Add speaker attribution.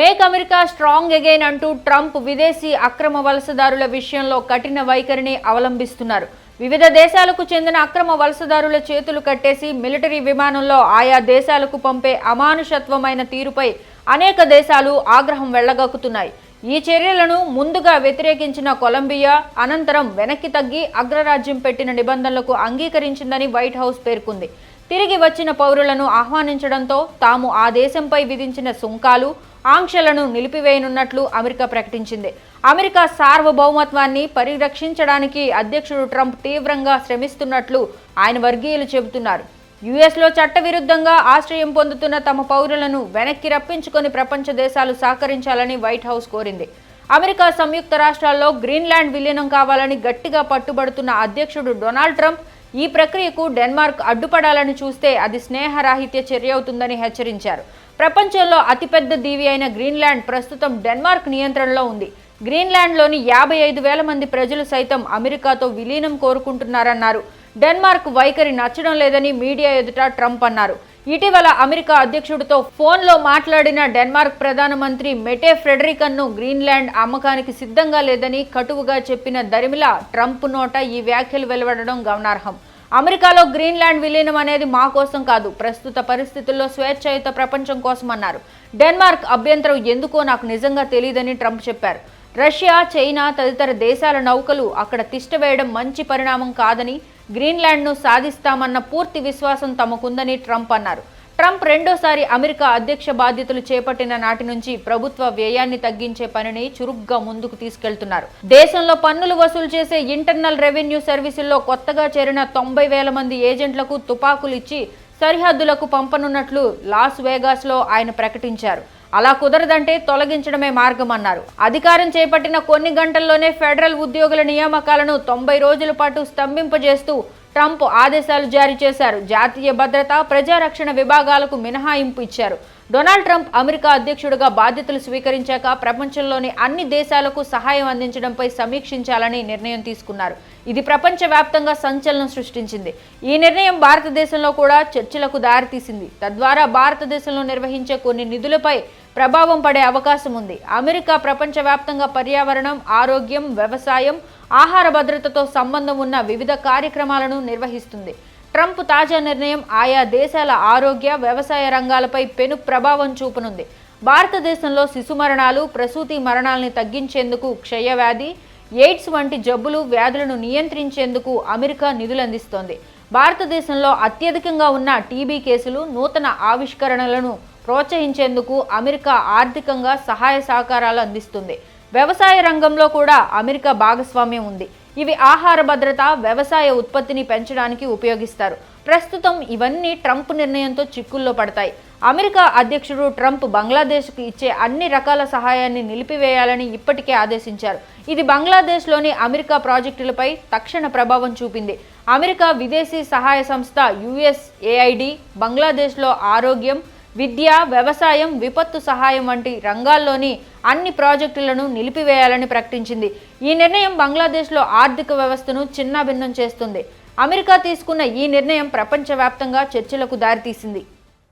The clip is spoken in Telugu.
Speaker 1: మేక్ అమెరికా స్ట్రాంగ్ అగైన్ అంటూ ట్రంప్ విదేశీ అక్రమ వలసదారుల విషయంలో కఠిన వైఖరిని అవలంబిస్తున్నారు. వివిధ దేశాలకు చెందిన అక్రమ వలసదారుల చేతులు కట్టేసి మిలిటరీ విమానంలో ఆయా దేశాలకు పంపే అమానుషత్వమైన తీరుపై అనేక దేశాలు ఆగ్రహం వెళ్ళగక్కుతున్నాయి. ఈ చర్యలను ముందుగా వ్యతిరేకించిన కొలంబియా అనంతరం వెనక్కి తగ్గి అగ్రరాజ్యం పెట్టిన నిబంధనలకు అంగీకరించిందని వైట్ హౌస్ పేర్కొంది. తిరిగి వచ్చిన పౌరులను ఆహ్వానించడంతో తాము ఆ దేశంపై విధించిన సుంకాలు ఆంక్షలను నిలిపివేయనున్నట్లు అమెరికా ప్రకటించింది. అమెరికా సార్వభౌమత్వాన్ని పరిరక్షించడానికి అధ్యక్షుడు ట్రంప్ తీవ్రంగా శ్రమిస్తున్నట్లు ఆయన వర్గీయులు చెబుతున్నారు. యుఎస్లో చట్టవిరుద్ధంగా ఆశ్రయం పొందుతున్న తమ పౌరులను వెనక్కి రప్పించుకొని ప్రపంచ దేశాలు సహకరించాలని వైట్ హౌస్ కోరింది. అమెరికా సంయుక్త రాష్ట్రాల్లో గ్రీన్లాండ్ విలీనం కావాలని గట్టిగా పట్టుబడుతున్న అధ్యక్షుడు డొనాల్డ్ ట్రంప్ ఈ ప్రక్రియకు డెన్మార్క్ అడ్డుపడాలని చూస్తే అది స్నేహరాహిత్య చర్య అవుతుందని హెచ్చరించారు. ప్రపంచంలో అతిపెద్ద దీవి అయిన గ్రీన్లాండ్ ప్రస్తుతం డెన్మార్క్ నియంత్రణలో ఉంది. గ్రీన్లాండ్లోని యాభై ఐదు వేల మంది ప్రజలు సైతం అమెరికాతో విలీనం కోరుకుంటున్నారన్నారు. డెన్మార్క్ వైఖరి నచ్చడం లేదని మీడియా ఎదుట ట్రంప్ అన్నారు. ఇటీవల అమెరికా అధ్యక్షుడితో ఫోన్లో మాట్లాడిన డెన్మార్క్ ప్రధానమంత్రి మెటే ఫ్రెడరికన్ను గ్రీన్లాండ్ అమ్మకానికి సిద్ధంగా లేదని కటువుగా చెప్పిన దరిమిలా ట్రంప్ నోట ఈ వ్యాఖ్యలు వెలువడడం గమనార్హం. అమెరికాలో గ్రీన్లాండ్ విలీనం అనేది మా కోసం కాదు ప్రస్తుత పరిస్థితుల్లో స్వేచ్ఛాయుత ప్రపంచం కోసం అన్నారు. డెన్మార్క్ అభ్యంతరం ఎందుకో నాకు నిజంగా తెలియదని ట్రంప్ చెప్పారు. రష్యా చైనా తదితర దేశాల నౌకలు అక్కడ తిష్టవేయడం మంచి పరిణామం కాదని గ్రీన్లాండ్ను సాధిస్తామన్న పూర్తి విశ్వాసం తమకుందని ట్రంప్ అన్నారు. ట్రంప్ రెండోసారి అమెరికా అధ్యక్ష బాధ్యతలు చేపట్టిన నాటి నుంచి ప్రభుత్వ వ్యయాన్ని తగ్గించే పనిని చురుగ్గా ముందుకు తీసుకెళ్తున్నారు. దేశంలో పన్నులు వసూలు చేసే ఇంటర్నల్ రెవెన్యూ సర్వీసుల్లో కొత్తగా చేరిన తొంభై వేల మంది ఏజెంట్లకు తుపాకులు ఇచ్చి సరిహద్దులకు పంపనున్నట్లు లాస్ వేగాస్లో ఆయన ప్రకటించారు. అలా కుదరదంటే తొలగించడమే మార్గం అన్నారు అధికారం చేపట్టిన కొన్ని గంటల్లోనే ఫెడరల్ ఉద్యోగుల నియామకాలను తొంభై రోజుల పాటు స్తంభింపజేస్తూ ట్రంప్ ఆదేశాలు జారీ చేశారు. జాతీయ భద్రత ప్రజారక్షణ విభాగాలకు మినహాయింపు ఇచ్చారు. డొనాల్డ్ ట్రంప్ అమెరికా అధ్యక్షుడిగా బాధ్యతలు స్వీకరించాక ప్రపంచంలోని అన్ని దేశాలకు సహాయం అందించడంపై సమీక్షించాలని నిర్ణయం తీసుకున్నారు. ఇది ప్రపంచవ్యాప్తంగా సంచలనం సృష్టించింది. ఈ నిర్ణయం భారతదేశంలో కూడా చర్చలకు దారితీసింది. తద్వారా భారతదేశంలో నిర్వహించే కొన్ని నిధులపై ప్రభావం పడే అవకాశం ఉంది. అమెరికా ప్రపంచవ్యాప్తంగా పర్యావరణం ఆరోగ్యం వ్యవసాయం ఆహార భద్రతతో సంబంధం ఉన్న వివిధ కార్యక్రమాలను నిర్వహిస్తుంది. ట్రంప్ తాజా నిర్ణయం ఆయా దేశాల ఆరోగ్య వ్యవసాయ రంగాలపై పెను ప్రభావం చూపనుంది. భారతదేశంలో శిశు మరణాలు ప్రసూతి మరణాలని తగ్గించేందుకు క్షయవ్యాధి ఎయిడ్స్ వంటి జబ్బులు వ్యాధులను నియంత్రించేందుకు అమెరికా నిధులు అందిస్తోంది భారతదేశంలో అత్యధికంగా ఉన్న టీబీ కేసులు నూతన ఆవిష్కరణలను ప్రోత్సహించేందుకు అమెరికా ఆర్థికంగా సహాయ సహకారాలు అందిస్తుంది. వ్యవసాయ రంగంలో కూడా అమెరికా భాగస్వామ్యం ఉంది. ఇవి ఆహార భద్రత వ్యవసాయ ఉత్పత్తిని పెంచడానికి ఉపయోగిస్తారు. ప్రస్తుతం ఇవన్నీ ట్రంప్ నిర్ణయంతో చిక్కుల్లో పడతాయి. అమెరికా అధ్యక్షుడు ట్రంప్ బంగ్లాదేశ్కు ఇచ్చే అన్ని రకాల సహాయాన్ని నిలిపివేయాలని ఇప్పటికే ఆదేశించారు. ఇది బంగ్లాదేశ్లోని అమెరికా ప్రాజెక్టులపై తక్షణ ప్రభావం చూపింది. అమెరికా విదేశీ సహాయ సంస్థ యుఎస్ఏఐడి బంగ్లాదేశ్లో ఆరోగ్యం విద్య వ్యవసాయం విపత్తు సహాయం వంటి రంగాల్లోని అన్ని ప్రాజెక్టులను నిలిపివేయాలని ప్రకటించింది. ఈ నిర్ణయం బంగ్లాదేశ్లో ఆర్థిక వ్యవస్థను చిన్నాభిన్నం చేస్తుంది. అమెరికా తీసుకున్న ఈ నిర్ణయం ప్రపంచవ్యాప్తంగా చర్చలకు దారితీసింది.